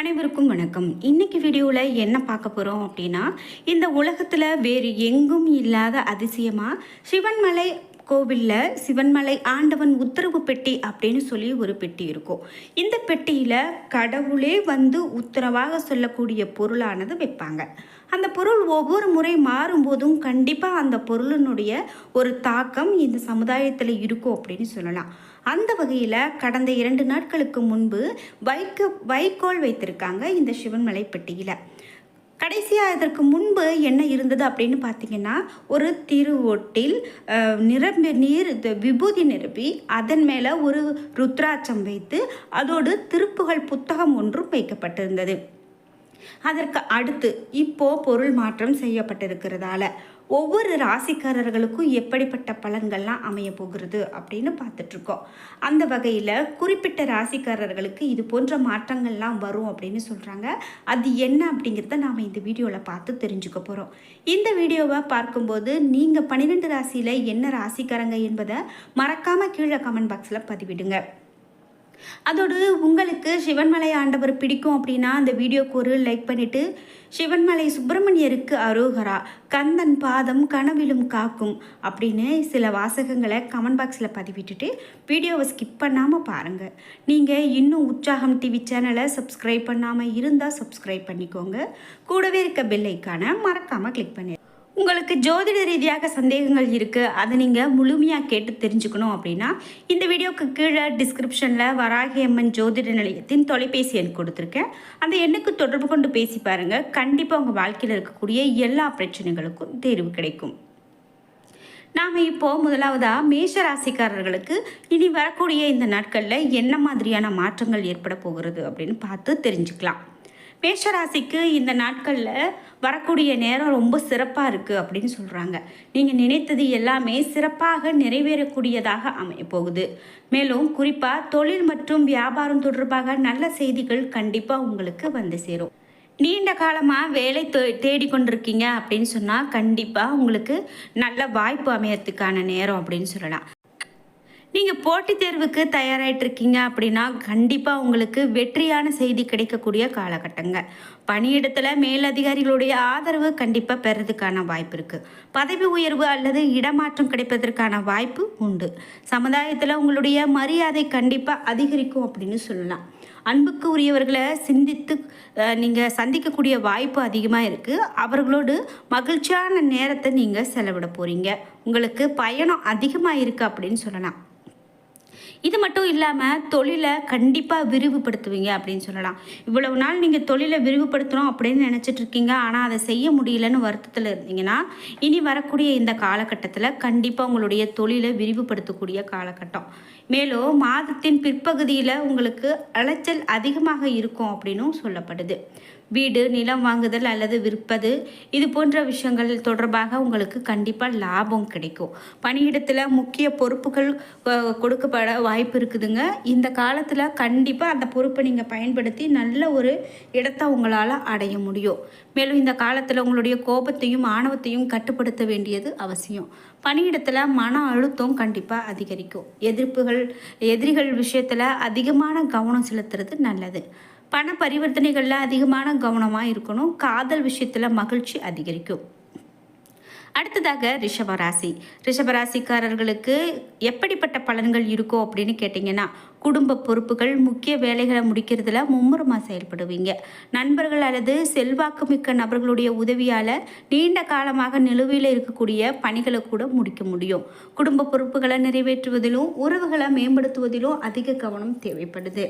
அனைவருக்கும் வணக்கம். இன்னைக்கு வீடியோவில் என்ன பார்க்க போகிறோம் அப்படின்னா இந்த உலகத்தில் வேறு எங்கும் இல்லாத அதிசயமாக சிவன்மலை கோவிலில் சிவன்மலை ஆண்டவன் உத்தரவு பெட்டி அப்படின்னு சொல்லி ஒரு பெட்டி இருக்கும். இந்த பெட்டியில் கடவுளே வந்து உத்தரவாக சொல்லக்கூடிய பொருளானது வைப்பாங்க. அந்த பொருள் ஒவ்வொரு முறை மாறும்போதும் கண்டிப்பாக அந்த பொருளினுடைய ஒரு தாக்கம் இந்த சமுதாயத்தில் இருக்கும் அப்படின்னு சொல்லலாம். அந்த வகையில் கடந்த இரண்டு நாட்களுக்கு முன்பு வைக்கு வைக்கோல் வைத்திருக்காங்க இந்த சிவன்மலை பெட்டியில். கடைசியாக இதற்கு முன்பு என்ன இருந்தது அப்படின்னு பார்த்தீங்கன்னா ஒரு திருவொட்டில் நிரம்பி நீர் விபூதி நிரப்பி அதன் மேலே ஒரு ருத்ராட்சம் வைத்து அதோடு திருப்புகள் புத்தகம் ஒன்றும் வைக்கப்பட்டிருந்தது. அதற்கு அடுத்து இப்போ பொருள் மாற்றம் செய்யப்பட்டிருக்கிறதால ஒவ்வொரு ராசிக்காரர்களுக்கும் எப்படிப்பட்ட பலன்கள்லாம் அமைய போகிறது அப்படின்னு பார்த்துட்ருக்கோம். அந்த வகையில் குறிப்பிட்ட ராசிக்காரர்களுக்கு இது போன்ற மாற்றங்கள்லாம் வரும் அப்படின்னு சொல்கிறாங்க அது என்ன அப்படிங்கிறத நாம் இந்த வீடியோவில் பார்த்து தெரிஞ்சுக்க போகிறோம் இந்த வீடியோவை பார்க்கும்போது நீங்கள் பன்னிரெண்டு ராசியில் என்ன ராசிக்காரங்க என்பதை மறக்காமல் கீழே கமெண்ட் பாக்ஸில் பதிவிடுங்க. அதோடு உங்களுக்கு சிவன்மலை ஆண்டவர் பிடிக்கும் அப்படின்னா அந்த வீடியோக்கு ஒரு லைக் பண்ணிவிட்டு சிவன்மலை சுப்பிரமணியருக்கு அரோகரா கந்தன் பாதம் கனவிலும் காக்கும் அப்படின்னு சில வாசகங்களை கமெண்ட் பாக்ஸில் பதிவிட்டுட்டு வீடியோவை ஸ்கிப் பண்ணாமல் பாருங்கள் நீங்கள் இன்னும் உற்சாகம் டிவி சேனலை சப்ஸ்கிரைப் பண்ணாமல் இருந்தால் சப்ஸ்கிரைப் பண்ணிக்கோங்க. கூடவே இருக்க பெல் ஐக்கானை மறக்காமல் கிளிக் பண்ணி உங்களுக்கு ஜோதிட ரீதியாக சந்தேகங்கள் இருக்குது அதை நீங்கள் முழுமையாக கேட்டு தெரிஞ்சுக்கணும் அப்படின்னா இந்த வீடியோக்கு கீழே டிஸ்கிரிப்ஷனில் வராகி அம்மன் ஜோதிட நிலையத்தின் தொலைபேசி எண் கொடுத்துருக்கேன். அந்த எண்ணுக்கு தொடர்பு கொண்டு பேசி பாருங்கள் கண்டிப்பாக உங்கள் வாழ்க்கையில் இருக்கக்கூடிய எல்லா பிரச்சனைகளுக்கும் தீர்வு கிடைக்கும். நாம் இப்போது முதலாவதாக மேஷ ராசிக்காரர்களுக்கு இனி வரக்கூடிய இந்த நாட்களில் என்ன மாதிரியான மாற்றங்கள் ஏற்பட போகிறது அப்படின்னு பார்த்து தெரிஞ்சுக்கலாம். மேஷராசிக்கு இந்த நாட்களில் வரக்கூடிய நேரம் ரொம்ப சிறப்பாக இருக்குது அப்படின்னு சொல்கிறாங்க நீங்கள் நினைத்தது எல்லாமே சிறப்பாக நிறைவேறக்கூடியதாக அமையப்போகுது. மேலும் குறிப்பாக தொழில் மற்றும் வியாபாரம் தொடர்பாக நல்ல செய்திகள் கண்டிப்பாக உங்களுக்கு வந்து சேரும். நீண்ட காலமாக வேலை தே- தேடிக்கொண்டிருக்கீங்க அப்படின்னு சொன்னால் கண்டிப்பாக உங்களுக்கு நல்ல வாய்ப்பு அமையறதுக்கான நேரம் அப்படின்னு சொல்லலாம். நீங்கள் போட்டித் தேர்வுக்கு தயாராகிட்டு இருக்கீங்க அப்படின்னா கண்டிப்பாக உங்களுக்கு வெற்றியான செய்தி கிடைக்கக்கூடிய காலகட்டங்க. பணியிடத்தில் மேலதிகாரிகளுடைய ஆதரவு கண்டிப்பாக பெறதுக்கான வாய்ப்பு இருக்குது பதவி உயர்வு அல்லது இடமாற்றம் கிடைப்பதற்கான வாய்ப்பு உண்டு. சமுதாயத்தில் உங்களுடைய மரியாதை கண்டிப்பாக அதிகரிக்கும் அப்படின்னு சொல்லலாம். அன்புக்கு உரியவர்களை சிந்தித்து நீங்கள் சந்திக்கக்கூடிய வாய்ப்பு அதிகமாக இருக்குது அவர்களோடு மகிழ்ச்சியான நேரத்தை நீங்கள் செலவிட போகிறீங்க உங்களுக்கு பயணம் அதிகமாக இருக்குது அப்படின்னு சொல்லலாம். இது மட்டும் இல்லாமல் தொழிலை கண்டிப்பாக விரிவுபடுத்துவீங்க அப்படின்னு சொல்லலாம். இவ்வளவு நாள் நீங்கள் தொழிலை விரிவுபடுத்தணும் அப்படின்னு நினச்சிட்டு இருக்கீங்க. ஆனால் அதை செய்ய முடியலன்னு வருத்தத்தில் இருந்தீங்கன்னா இனி வரக்கூடிய இந்த காலகட்டத்தில் கண்டிப்பாக உங்களுடைய தொழிலை விரிவுபடுத்தக்கூடிய காலகட்டம். மேலும் மாதத்தின் பிற்பகுதியில் உங்களுக்கு அலைச்சல் அதிகமாக இருக்கும் அப்படின்னும் சொல்லப்படுது. வீடு நிலம் வாங்குதல் அல்லது விற்பது இது போன்ற விஷயங்கள் தொடர்பாக உங்களுக்கு கண்டிப்பாக லாபம் கிடைக்கும். பணியிடத்தில் முக்கிய பொறுப்புகள் கொடுக்கப்பட வாய்ப்பு இருக்குதுங்க. இந்த காலத்தில் கண்டிப்பாக அந்த பொறுப்பை நீங்கள் பயன்படுத்தி நல்ல ஒரு இடத்தை உங்களால் அடைய முடியும். மேலும் இந்த காலத்தில் உங்களுடைய கோபத்தையும் ஆணவத்தையும் கட்டுப்படுத்த வேண்டியது அவசியம். பணியிடத்தில் மன அழுத்தம் கண்டிப்பாக அதிகரிக்கும். எதிர்ப்புகள் எதிரிகள் விஷயத்தில் அதிகமான கவனம் செலுத்துறது நல்லது. பண பரிவர்த்தனைகளில் அதிகமான கவனமாக இருக்கணும். காதல் விஷயத்தில் மகிழ்ச்சி அதிகரிக்கும். அடுத்ததாக ரிஷபராசி. ரிஷபராசிக்காரர்களுக்கு எப்படிப்பட்ட பலன்கள் இருக்கோ அப்படின்னு கேட்டிங்கன்னா குடும்ப பொறுப்புகள் முக்கிய வேலைகளை முடிக்கிறதுல மும்முரமாக செயல்படுவீங்க. நண்பர்கள் அல்லது செல்வாக்கு மிக்க நபர்களுடைய உதவியால் நீண்ட காலமாக நிலுவையில் இருக்கக்கூடிய பணிகளை கூட முடிக்க முடியும். குடும்ப பொறுப்புகளை நிறைவேற்றுவதிலும் உறவுகளை மேம்படுத்துவதிலும் அதிக கவனம் தேவைப்படுது.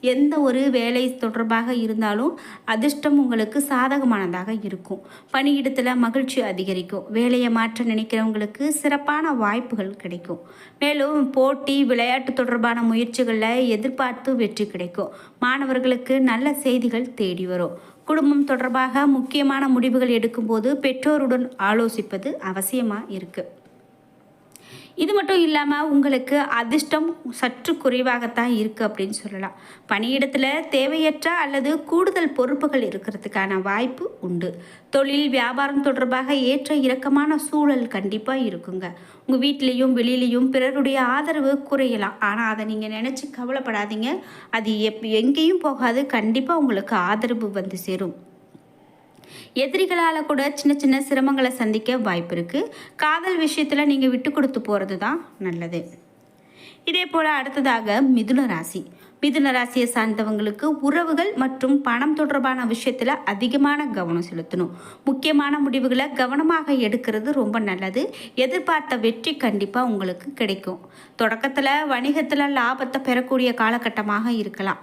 எந்த ஒரு வேலை தொடர்பாக இருந்தாலும் அதிர்ஷ்டம் உங்களுக்கு சாதகமானதாக இருக்கும். பணியிடத்தில் மகிழ்ச்சி அதிகரிக்கும். வேலையை மாற்ற நினைக்கிறவங்களுக்கு சிறப்பான வாய்ப்புகள் கிடைக்கும். மேலும் போட்டி விளையாட்டு தொடர்பான முயற்சிகள் முயற்சிகளில் எதிர்பார்த்து வெற்றி கிடைக்கும். மாணவர்களுக்கு நல்ல செய்திகள் தேடி வரும். குடும்பம் தொடர்பாக முக்கியமான முடிவுகள் எடுக்கும்போது பெற்றோருடன் ஆலோசிப்பது அவசியமாக இருக்குது இது மட்டும் இல்லாமல் உங்களுக்கு அதிர்ஷ்டம் சற்று குறைவாகத்தான் இருக்குது அப்படின்னு சொல்லலாம். பணியிடத்தில் தேவையற்ற அல்லது கூடுதல் பொறுப்புகள் இருக்கிறதுக்கான வாய்ப்பு உண்டு. தொழில் வியாபாரம் தொடர்பாக ஏற்ற இறக்கமான சூழல் கண்டிப்பாக இருக்குங்க. உங்கள் வீட்லேயும் வெளியிலையும் பிறருடைய ஆதரவு குறையலாம். ஆனால் அதை நீங்கள் நினச்சி கவலைப்படாதீங்க. அது எப் எங்கேயும் போகாது. கண்டிப்பாக உங்களுக்கு ஆதரவு வந்து சேரும். எதிரிகளால் கூட சின்ன சின்ன சிரமங்களை சந்திக்க வாய்ப்பு இருக்குது காதல் விஷயத்தில் நீங்கள் விட்டு கொடுத்து போகிறது தான் நல்லது. இதே போல் அடுத்ததாக மிதுன ராசி. மிதுன ராசியை சார்ந்தவங்களுக்கு உறவுகள் மற்றும் பணம் தொடர்பான விஷயத்தில் அதிகமான கவனம் செலுத்தணும். முக்கியமான முடிவுகளை கவனமாக எடுக்கிறது ரொம்ப நல்லது. எதிர்பார்த்த வெற்றி கண்டிப்பாக உங்களுக்கு கிடைக்கும். தொடக்கத்தில் வணிகத்தில் லாபத்தை பெறக்கூடிய காலகட்டமாக இருக்கலாம்.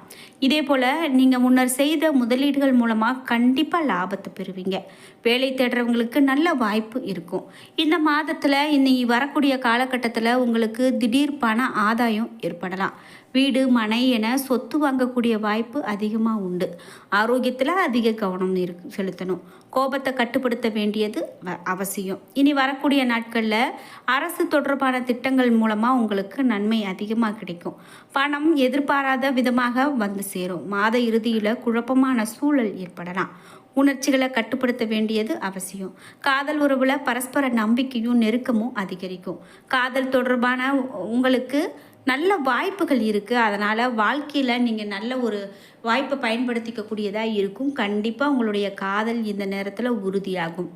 இதே போல் நீங்கள் முன்னர் செய்த முதலீடுகள் மூலமாக கண்டிப்பாக லாபத்தை பெறுவீங்க. வேலை தேடுறவங்களுக்கு நல்ல வாய்ப்பு இருக்கும். இந்த மாதத்தில் இன்னைக்கு வரக்கூடிய காலகட்டத்தில் உங்களுக்கு திடீர் பண ஆதாயம் ஏற்படலாம். வீடு மனை என சொத்து வாங்கக்கூடிய வாய்ப்பு அதிகமாக உண்டு. ஆரோக்கியத்தில் அதிக கவனம் இருக்கு செலுத்தணும். கோபத்தை கட்டுப்படுத்த வேண்டியது வ- அவசியம். இனி வரக்கூடிய நாட்களில் அரசு தொடர்பான திட்டங்கள் மூலமாக உங்களுக்கு நன்மை அதிகமாக கிடைக்கும். பணம் எதிர்பாராத விதமாக வந்து சேரும். மாத இறுதியில் குழப்பமான சூழல் ஏற்படலாம். உணர்ச்சிகளை கட்டுப்படுத்த வேண்டியது அவசியம். காதல் உறவில் பரஸ்பர நம்பிக்கையும் நெருக்கமும் அதிகரிக்கும். காதல் தொடர்பான உங்களுக்கு நல்ல வாய்ப்புகள் இருக்குது அதனால் வாழ்க்கையில் நீங்கள் நல்ல ஒரு வாய்ப்பை பயன்படுத்திக்கக்கூடியதாக இருக்கும். கண்டிப்பாக உங்களுடைய காதல் இந்த நேரத்தில் உறுதியாகும்.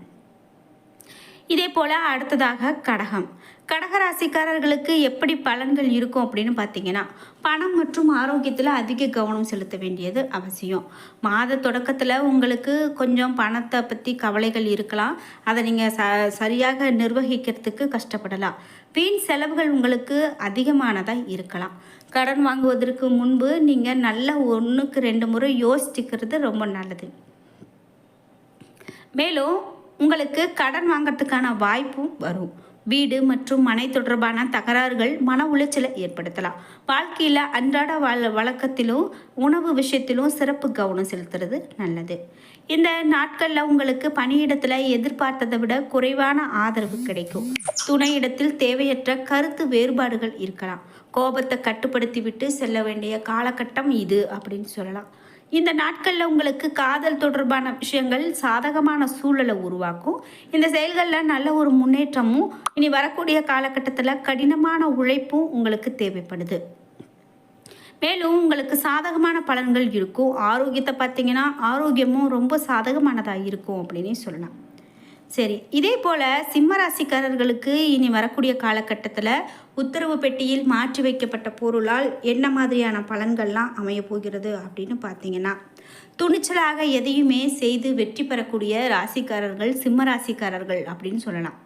இதே போல் அடுத்ததாக கடகம். கடகராசிக்காரர்களுக்கு எப்படி பலன்கள் இருக்கும் அப்படின்னு பார்த்தீங்கன்னா பணம் மற்றும் ஆரோக்கியத்தில் அதிக கவனம் செலுத்த வேண்டியது அவசியம். மாத தொடக்கத்தில் உங்களுக்கு கொஞ்சம் பணத்தை பற்றி கவலைகள் இருக்கலாம். அதை நீங்கள் ச சரியாக நிர்வகிக்கிறதுக்கு கஷ்டப்படலாம். வீண் செலவுகள் உங்களுக்கு அதிகமானதாக இருக்கலாம். கடன் வாங்குவதற்கு முன்பு நீங்கள் நல்ல ஒன்றுக்கு ரெண்டு முறை யோசிச்சுக்கிறது ரொம்ப நல்லது. மேலும் உங்களுக்கு கடன் வாங்கறதுக்கான வாய்ப்பும் வரும். வீடு மற்றும் மனை தொடர்பான தகராறுகள் மன உளைச்சலை ஏற்படுத்தலாம். வாழ்க்கையில் அன்றாட வாழ் வழக்கத்திலும் உணவு விஷயத்திலும் சிறப்பு கவனம் செலுத்துறது நல்லது. இந்த நாட்களில் உங்களுக்கு பணியிடத்தில் எதிர்பார்த்ததை விட குறைவான ஆதரவு கிடைக்கும். துணையிடத்தில் தேவையற்ற கருத்து வேறுபாடுகள் இருக்கலாம். கோபத்தை கட்டுப்படுத்தி விட்டு செல்ல வேண்டிய காலகட்டம் இது அப்படின்னு சொல்லலாம். இந்த நாட்களில் உங்களுக்கு காதல் தொடர்பான விஷயங்கள் சாதகமான சூழலை உருவாக்கும். இந்த செயல்களில் நல்ல ஒரு முன்னேற்றமும் இனி வரக்கூடிய காலகட்டத்தில் கடினமான உழைப்பும் உங்களுக்கு தேவைப்படுது. மேலும் உங்களுக்கு சாதகமான பலன்கள் இருக்கும். ஆரோக்கியத்தை பார்த்தீங்கன்னா ஆரோக்கியமும் ரொம்ப சாதகமானதாக இருக்கும் அப்படின்னே சொல்லலாம். சரி இதே போல் சிம்ம ராசிக்காரர்களுக்கு இனி வரக்கூடிய காலகட்டத்தில் உத்தரவு பெட்டியில் மாற்றி வைக்கப்பட்ட பொருளால் என்ன மாதிரியான பலன்கள்லாம் அமைய போகிறது அப்படின்னு பார்த்தீங்கன்னா துணிச்சலாக எதையுமே செய்து வெற்றி பெறக்கூடிய ராசிக்காரர்கள் சிம்ம ராசிக்காரர்கள் அப்படின்னு சொல்லலாம்.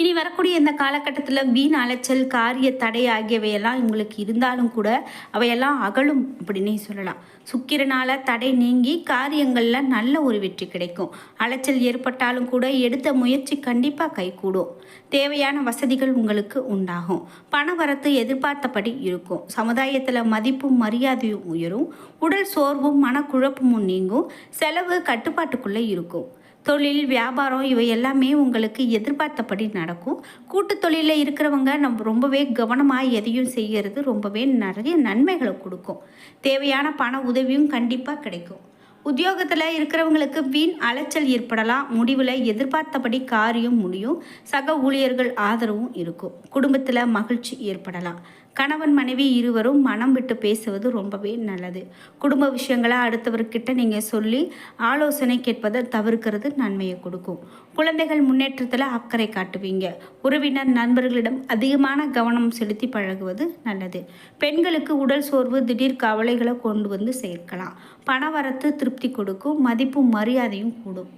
இனி வரக்கூடிய இந்த காலகட்டத்தில் வீண் அலைச்சல் காரிய தடை ஆகியவையெல்லாம் உங்களுக்கு இருந்தாலும் கூட அவையெல்லாம் அகலும் அப்படின்னே சொல்லலாம். சுக்கிரனால் தடை நீங்கி காரியங்களில் நல்ல ஒரு வெற்றி கிடைக்கும். அலைச்சல் ஏற்பட்டாலும் கூட எடுத்த முயற்சி கண்டிப்பாக கைகூடும். தேவையான வசதிகள் உங்களுக்கு உண்டாகும். பண வரத்து எதிர்பார்த்தபடி இருக்கும். சமுதாயத்தில் மதிப்பும் மரியாதையும் உயரும். உடல் சோர்வும் மனக்குழப்பமும் நீங்கும். செலவு கட்டுப்பாட்டுக்குள்ளே இருக்கும். தொழில் வியாபாரம் இவை எல்லாமே உங்களுக்கு எதிர்பார்த்தபடி நடக்கும். கூட்டு தொழிலில் இருக்கிறவங்க நம்ம ரொம்பவே கவனமாக எதையும் செய்கிறது ரொம்பவே நிறைய நன்மைகளை கொடுக்கும். தேவையான பண உதவியும் கண்டிப்பாக கிடைக்கும். உத்தியோகத்தில் இருக்கிறவங்களுக்கு வீண் அலைச்சல் ஏற்படலாம். முடிவில் எதிர்பார்த்தபடி காரியம் முடியும். சக ஊழியர்கள் ஆதரவும் இருக்கும். குடும்பத்தில் மகிழ்ச்சி ஏற்படலாம். கணவன் மனைவி இருவரும் மனம் விட்டு பேசுவது ரொம்பவே நல்லது. குடும்ப விஷயங்களை அடுத்தவர்கிட்ட நீங்கள் சொல்லி ஆலோசனை கேட்பதை தவிர்க்கிறது நன்மையை கொடுக்கும். குழந்தைகள் முன்னேற்றத்தில் அக்கறை காட்டுவீங்க. உறவினர் நண்பர்களிடம் அதிகமான கவனம் செலுத்தி பழகுவது நல்லது. பெண்களுக்கு உடல் சோர்வு திடீர் கவலைகளை கொண்டு வந்து சேர்க்கலாம். பணவரத்து திருப்தி கொடுக்கும் மதிப்பும் மரியாதையும் கூடும்.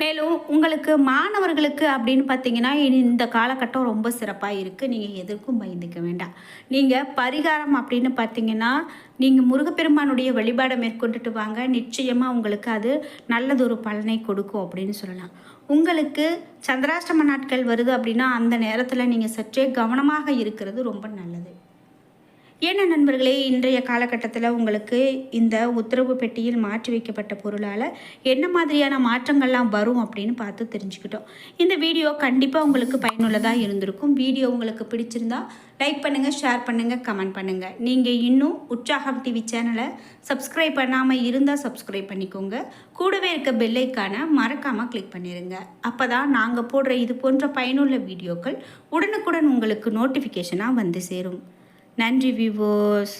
மேலும் உங்களுக்கு மாணவர்களுக்கு அப்படின்னு பார்த்தீங்கன்னா இனி இந்த காலகட்டம் ரொம்ப சிறப்பாக இருக்குது நீங்கள் எதற்கும் பயந்துக்க வேண்டாம். நீங்கள் பரிகாரம் அப்படின்னு பார்த்தீங்கன்னா நீங்கள் முருகப்பெருமானுடைய வழிபாடை மேற்கொண்டுட்டு வாங்க. நிச்சயமாக உங்களுக்கு அது நல்லதொரு பலனை கொடுக்கும் அப்படின்னு சொல்லலாம். உங்களுக்கு சந்திராஷ்டம நாட்கள் வருது அப்படின்னா அந்த நேரத்தில் நீங்கள் சற்றே கவனமாக இருக்கிறது ரொம்ப நல்லது. என்ன நண்பர்களே இன்றைய காலகட்டத்தில் உங்களுக்கு இந்த உத்தரவு பெட்டியில் மாற்றி வைக்கப்பட்ட பொருளால் என்ன மாதிரியான மாற்றங்கள்லாம் வரும் அப்படின்னு பார்த்து தெரிஞ்சுக்கிட்டோம். இந்த வீடியோ கண்டிப்பாக உங்களுக்கு பயனுள்ளதாக இருந்திருக்கும். வீடியோ உங்களுக்கு பிடிச்சிருந்தா லைக் பண்ணுங்கள் ஷேர் பண்ணுங்கள் கமெண்ட் பண்ணுங்கள் நீங்கள் இன்னும் உற்சாகம் டிவி சேனலை சப்ஸ்கிரைப் பண்ணாமல் இருந்தால் சப்ஸ்கிரைப் பண்ணிக்கோங்க. கூடவே இருக்க பெல்லைக்கான மறக்காமல் கிளிக் பண்ணிடுங்க அப்போ தான் நாங்கள் போடுற இது போன்ற பயனுள்ள வீடியோக்கள் உடனுக்குடன் உங்களுக்கு நோட்டிஃபிகேஷனாக வந்து சேரும். நன்றி விவோஸ்